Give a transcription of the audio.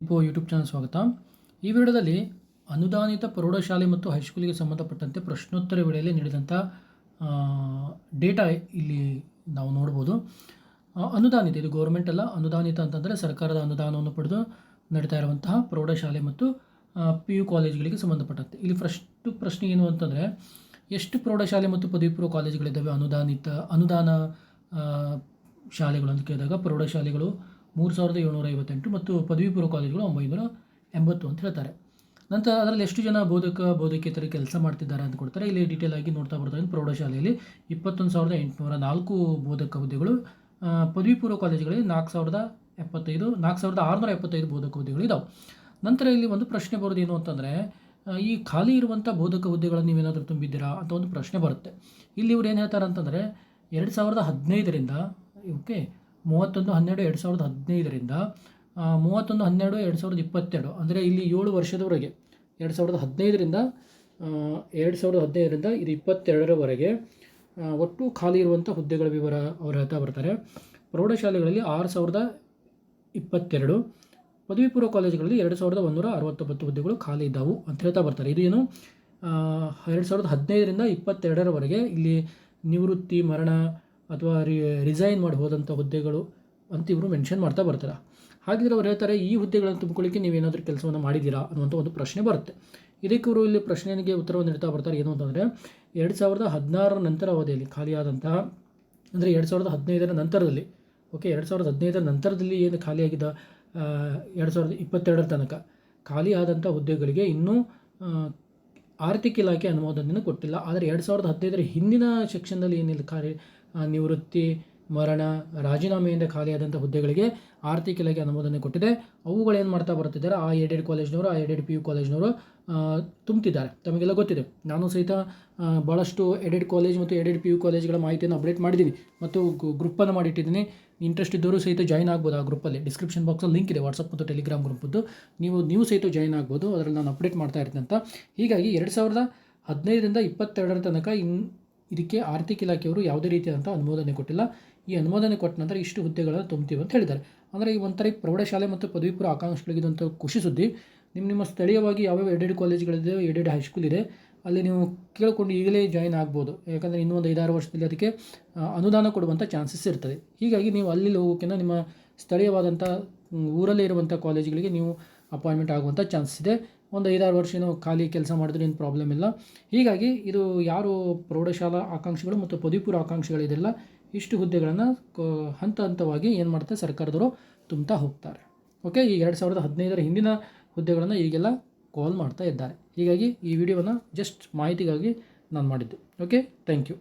ಇಪ್ಪೋ YouTube channel ಸ್ವಾಗತ. ಈ ವಿಡಿಯೋದಲ್ಲಿ ಅನುದಾನಿತ ಪ್ರೌಢಶಾಲೆ ಮತ್ತು ಹೈಸ್ಕೂಲಿಗೆ ಸಂಬಂಧಪಟ್ಟಂತೆ ಪ್ರಶ್ನೋತ್ತರ ವೇಳೆಯಲ್ಲಿ ನೀಡಿದಂಥ ಡೇಟಾ ಇಲ್ಲಿ ನಾವು ನೋಡ್ಬೋದು. ಅನುದಾನಿತ, ಇದು ಗೌರ್ಮೆಂಟ್ ಅಲ್ಲ, ಅನುದಾನಿತ ಅಂತಂದರೆ ಸರ್ಕಾರದ ಅನುದಾನವನ್ನು ಪಡೆದು ನಡೀತಾ ಇರುವಂತಹ ಪ್ರೌಢಶಾಲೆ ಮತ್ತು ಪಿ ಯು ಕಾಲೇಜುಗಳಿಗೆ ಸಂಬಂಧಪಟ್ಟಂತೆ. ಇಲ್ಲಿ ಫಸ್ಟ್ ಪ್ರಶ್ನೆ ಏನು ಅಂತಂದರೆ, ಎಷ್ಟು ಪ್ರೌಢಶಾಲೆ ಮತ್ತು ಪದವಿ ಪೂರ್ವ ಕಾಲೇಜುಗಳಿದ್ದಾವೆ ಅನುದಾನಿತ, ಅನುದಾನ ಶಾಲೆಗಳು ಅಂತ ಕೇಳಿದಾಗ ಪ್ರೌಢಶಾಲೆಗಳು ಮೂರು ಸಾವಿರದ ಏಳ್ನೂರ ಐವತ್ತೆಂಟು ಮತ್ತು ಪದವಿ ಪೂರ್ವ ಕಾಲೇಜುಗಳು ಒಂಬೈನೂರ ಎಂಬತ್ತು ಅಂತ ಹೇಳ್ತಾರೆ. ನಂತರ ಅದರಲ್ಲಿ ಎಷ್ಟು ಜನ ಬೋಧಕ, ಬೋಧಕೇತರ ಕೆಲಸ ಮಾಡ್ತಿದ್ದಾರೆ ಅಂತ ಕೊಡ್ತಾರೆ. ಇಲ್ಲಿ ಡೀಟೇಲ್ ಆಗಿ ನೋಡ್ತಾ ಬರ್ತಾರೆ ಪ್ರೌಢಶಾಲೆಯಲ್ಲಿ ಇಪ್ಪತ್ತೊಂದು ಸಾವಿರದ ಎಂಟುನೂರ ನಾಲ್ಕು ಬೋಧಕ ಹುದ್ದೆಗಳು ಪದವಿ ಪೂರ್ವ ಕಾಲೇಜುಗಳಲ್ಲಿ ನಾಲ್ಕು ಸಾವಿರದ ಎಪ್ಪತ್ತೈದು, ನಾಲ್ಕು ಸಾವಿರದ ಆರುನೂರ ಎಪ್ಪತ್ತೈದು ಬೋಧಕ ಹುದ್ದೆಗಳು ಇದಾವೆ. ನಂತರ ಇಲ್ಲಿ ಒಂದು ಪ್ರಶ್ನೆ ಬರೋದು ಏನು ಅಂತಂದರೆ ಈ ಖಾಲಿ ಇರುವಂಥ ಬೋಧಕ ಹುದ್ದೆಗಳನ್ನು ನೀವೇನಾದರೂ ತುಂಬಿದ್ದೀರಾ ಅಂತ ಒಂದು ಪ್ರಶ್ನೆ ಬರುತ್ತೆ. ಇಲ್ಲಿ ಇವ್ರು ಏನು ಹೇಳ್ತಾರೆ ಅಂತಂದರೆ, ಎರಡು ಸಾವಿರದ ಹದಿನೈದರಿಂದ ಓಕೆ ಮೂವತ್ತೊಂದು ಹನ್ನೆರಡು ಎರಡು ಸಾವಿರದ ಹದಿನೈದರಿಂದ ಮೂವತ್ತೊಂದು ಹನ್ನೆರಡು ಎರಡು ಸಾವಿರದ ಇಪ್ಪತ್ತೆರಡು, ಅಂದರೆ ಇಲ್ಲಿ ಏಳು ವರ್ಷದವರೆಗೆ, ಎರಡು ಸಾವಿರದ ಹದಿನೈದರಿಂದ ಎರಡು ಸಾವಿರದ ಹದಿನೈದರಿಂದ ಇದು ಇಪ್ಪತ್ತೆರಡರವರೆಗೆ ಒಟ್ಟು ಖಾಲಿ ಇರುವಂಥ ಹುದ್ದೆಗಳ ವಿವರ ಅವರು ಹೇಳ್ತಾ ಬರ್ತಾರೆ. ಪ್ರೌಢಶಾಲೆಗಳಲ್ಲಿ ಆರು ಸಾವಿರದ ಇಪ್ಪತ್ತೆರಡು ಪದವಿ ಪೂರ್ವ ಕಾಲೇಜುಗಳಲ್ಲಿ ಎರಡು ಸಾವಿರದ ಒಂದೂರ ಅರವತ್ತೊಂಬತ್ತು ಹುದ್ದೆಗಳು ಖಾಲಿ ಇದ್ದಾವು ಅಂತ ಹೇಳ್ತಾ ಬರ್ತಾರೆ. ಇದು ಏನು? ಎರಡು ಸಾವಿರದ ಹದಿನೈದರಿಂದ ಇಪ್ಪತ್ತೆರಡರವರೆಗೆ ಇಲ್ಲಿ ನಿವೃತ್ತಿ, ಮರಣ ಅಥವಾ ರಿ ರಿಸೈನ್ ಮಾಡಿ ಹೋದಂಥ ಹುದ್ದೆಗಳು ಅಂತ ಇವರು ಮೆನ್ಷನ್ ಮಾಡ್ತಾ ಬರ್ತಾರೆ. ಹಾಗಿದ್ರೆ ಅವ್ರು ಹೇಳ್ತಾರೆ, ಈ ಹುದ್ದೆಗಳನ್ನು ತುಂಬಿಕೊಳ್ಳಿಕ್ಕೆ ನೀವೇನಾದರೂ ಕೆಲಸವನ್ನು ಮಾಡಿದ್ದೀರಾ ಅನ್ನುವಂಥ ಒಂದು ಪ್ರಶ್ನೆ ಬರುತ್ತೆ. ಇದಕ್ಕೆ ಇವರು ಇಲ್ಲಿ ಪ್ರಶ್ನೆಗೆ ಉತ್ತರವನ್ನು ನೀಡ್ತಾ ಬರ್ತಾರೆ, ಏನು ಅಂತಂದರೆ, ಎರಡು ಸಾವಿರದ ಹದಿನಾರರ ನಂತರ ಅವಧಿಯಲ್ಲಿ ಖಾಲಿಯಾದಂತಹ ಅಂದರೆ ಎರಡು ಸಾವಿರದ ಹದಿನೈದರ ನಂತರದಲ್ಲಿ ಓಕೆ ಎರಡು ಸಾವಿರದ ಹದಿನೈದರ ನಂತರದಲ್ಲಿ ಏನು ಖಾಲಿಯಾಗಿದ್ದ ಎರಡು ಸಾವಿರದ ಇಪ್ಪತ್ತೆರಡರ ತನಕ ಖಾಲಿ ಆದಂಥ ಹುದ್ದೆಗಳಿಗೆ ಇನ್ನೂ ಆರ್ಥಿಕ ಇಲಾಖೆ ಅನುಮೋದನೆಯನ್ನು ಕೊಟ್ಟಿಲ್ಲ. ಆದರೆ ಎರಡು ಸಾವಿರದ ಹದಿನೈದರ ಹಿಂದಿನ ಸೆಕ್ಷನ್ನಲ್ಲಿ ಏನಿಲ್ಲ ಖಾಲಿ ನಿವೃತ್ತಿ ಮರಣ ರಾಜೀನಾಮೆಯಿಂದ ಖಾಲಿಯಾದಂಥ ಹುದ್ದೆಗಳಿಗೆ ಆರ್ಥಿಕ ಇಲಾಖೆ ಅನುಮೋದನೆ ಕೊಟ್ಟಿದೆ. ಅವುಗಳೇನು ಮಾಡ್ತಾ ಬರ್ತಿದ್ದಾರೆ ಆ ಎಡೆಡ್ ಕಾಲೇಜ್ನವರು, ಆ ಎಡೆಡ್ ಪಿ ಯು ಕಾಲೇಜ್ನವರು ತುಂಬ್ತಿದ್ದಾರೆ. ತಮಗೆಲ್ಲ ಗೊತ್ತಿದೆ. ನಾನು ಸಹಿತ ಭಾಳಷ್ಟು ಎಡೆಡ್ ಕಾಲೇಜ್ ಮತ್ತು ಎಡೆಡ್ ಪಿ ಯು ಕಾಲೇಜ್ಗಳ ಮಾಹಿತಿಯನ್ನು ಅಪ್ಡೇಟ್ ಮಾಡಿದ್ದೀನಿ ಮತ್ತು ಗ್ರೂಪನ್ನು ಮಾಡಿಟ್ಟಿದ್ದೀನಿ. ಇಂಟ್ರೆಸ್ಟ್ ಇದ್ದವರು ಸಹಿತ ಜಾಯ್ನ್ ಆಗ್ಬೋದು ಆ ಗ್ರೂಪಲ್ಲಿ. ಡಿಸ್ಕ್ರಿಪ್ಷನ್ ಬಾಕ್ಸಲ್ಲಿ ಲಿಂಕ್ ಇದೆ, ವಾಟ್ಸಪ್ ಮತ್ತು ಟೆಲಿಗ್ರಾಮ್ ಗ್ರೂಪದ್ದು ನೀವು ನೀವು ಸಹಿತ ಜಾಯ್ನ್ ಆಗ್ಬೋದು. ಅದರಲ್ಲಿ ನಾನು ಅಪ್ಡೇಟ್ ಮಾಡ್ತಾ ಇರ್ತೀನಿ ಅಂತ. ಹೀಗಾಗಿ ಎರಡು ಸಾವಿರದ ಹದಿನೈದರಿಂದ ಇಪ್ಪತ್ತೆರಡರ ತನಕ ಇನ್ ಇದಕ್ಕೆ ಆರ್ಥಿಕ ಇಲಾಖೆಯವರು ಯಾವುದೇ ರೀತಿಯಾದಂಥ ಅನುಮೋದನೆ ಕೊಟ್ಟಿಲ್ಲ. ಈ ಅನುಮೋದನೆ ಕೊಟ್ಟ ನಂತರ ಇಷ್ಟು ಹುದ್ದೆಗಳನ್ನು ತುಂಬ್ತೀವಿ ಅಂತ ಹೇಳಿದ್ದಾರೆ. ಅಂದರೆ ಈ ಒಂಥರ ಪ್ರೌಢಶಾಲೆ ಮತ್ತು ಪದವಿಪೂರ್ವ ಆಕಾಂಕ್ಷಿಗಳಿಗಿದಂಥ ಖುಷಿ ಸುದ್ದಿ. ನಿಮ್ಮ ನಿಮ್ಮ ಸ್ಥಳೀಯವಾಗಿ ಯಾವ್ಯಾವ ಎಡೆಡ್ ಕಾಲೇಜ್ಗಳಿದೆ ಎಡೆಡ್ ಹೈಸ್ಕೂಲ್ ಇದೆ, ಅಲ್ಲಿ ನೀವು ಕೇಳಿಕೊಂಡು ಈಗಲೇ ಜಾಯಿನ್ ಆಗ್ಬೋದು. ಯಾಕಂದರೆ ಇನ್ನೂ ಒಂದು ಐದಾರು ವರ್ಷದಲ್ಲಿ ಅದಕ್ಕೆ ಅನುದಾನ ಕೊಡುವಂಥ ಚಾನ್ಸಸ್ ಇರ್ತದೆ. ಹೀಗಾಗಿ ನೀವು ಅಲ್ಲಿ ಹೋಗೋಕ್ಕಿಂತ ನಿಮ್ಮ ಸ್ಥಳೀಯವಾದಂಥ, ಊರಲ್ಲೇ ಇರುವಂಥ ಕಾಲೇಜ್ಗಳಿಗೆ ನೀವು ಅಪಾಯಿಂಟ್ಮೆಂಟ್ ಆಗುವಂಥ ಚಾನ್ಸಸ್ ಇದೆ. ಒಂದು ಐದಾರು ವರ್ಷ ಏನೋ ಖಾಲಿ ಕೆಲಸ ಮಾಡಿದ್ರೆ ಏನು ಪ್ರಾಬ್ಲಮ್ ಇಲ್ಲ. ಹೀಗಾಗಿ ಇದು ಯಾರು ಪ್ರೌಢಶಾಲಾ ಆಕಾಂಕ್ಷಿಗಳು ಮತ್ತು ಪದವಿಪೂರ್ವ ಆಕಾಂಕ್ಷಿಗಳಿದೆಲ್ಲ ಇಷ್ಟು ಹುದ್ದೆಗಳನ್ನು ಹಂತ ಹಂತವಾಗಿ ಏನು ಮಾಡ್ತಾರೆ, ಸರ್ಕಾರದವರು ತುಂಬ್ತಾ ಹೋಗ್ತಾರೆ. ಓಕೆ ಈ ಎರಡು ಸಾವಿರದ ಹದಿನೈದರ ಹಿಂದಿನ ಹುದ್ದೆಗಳನ್ನು ಈಗೆಲ್ಲ ಕಾಲ್ ಮಾಡ್ತಾ ಇದ್ದಾರೆ. ಹೀಗಾಗಿ ಈ ವಿಡಿಯೋವನ್ನು ಜಸ್ಟ್ ಮಾಹಿತಿಗಾಗಿ ನಾನು ಮಾಡಿದ್ದು. Okay thank you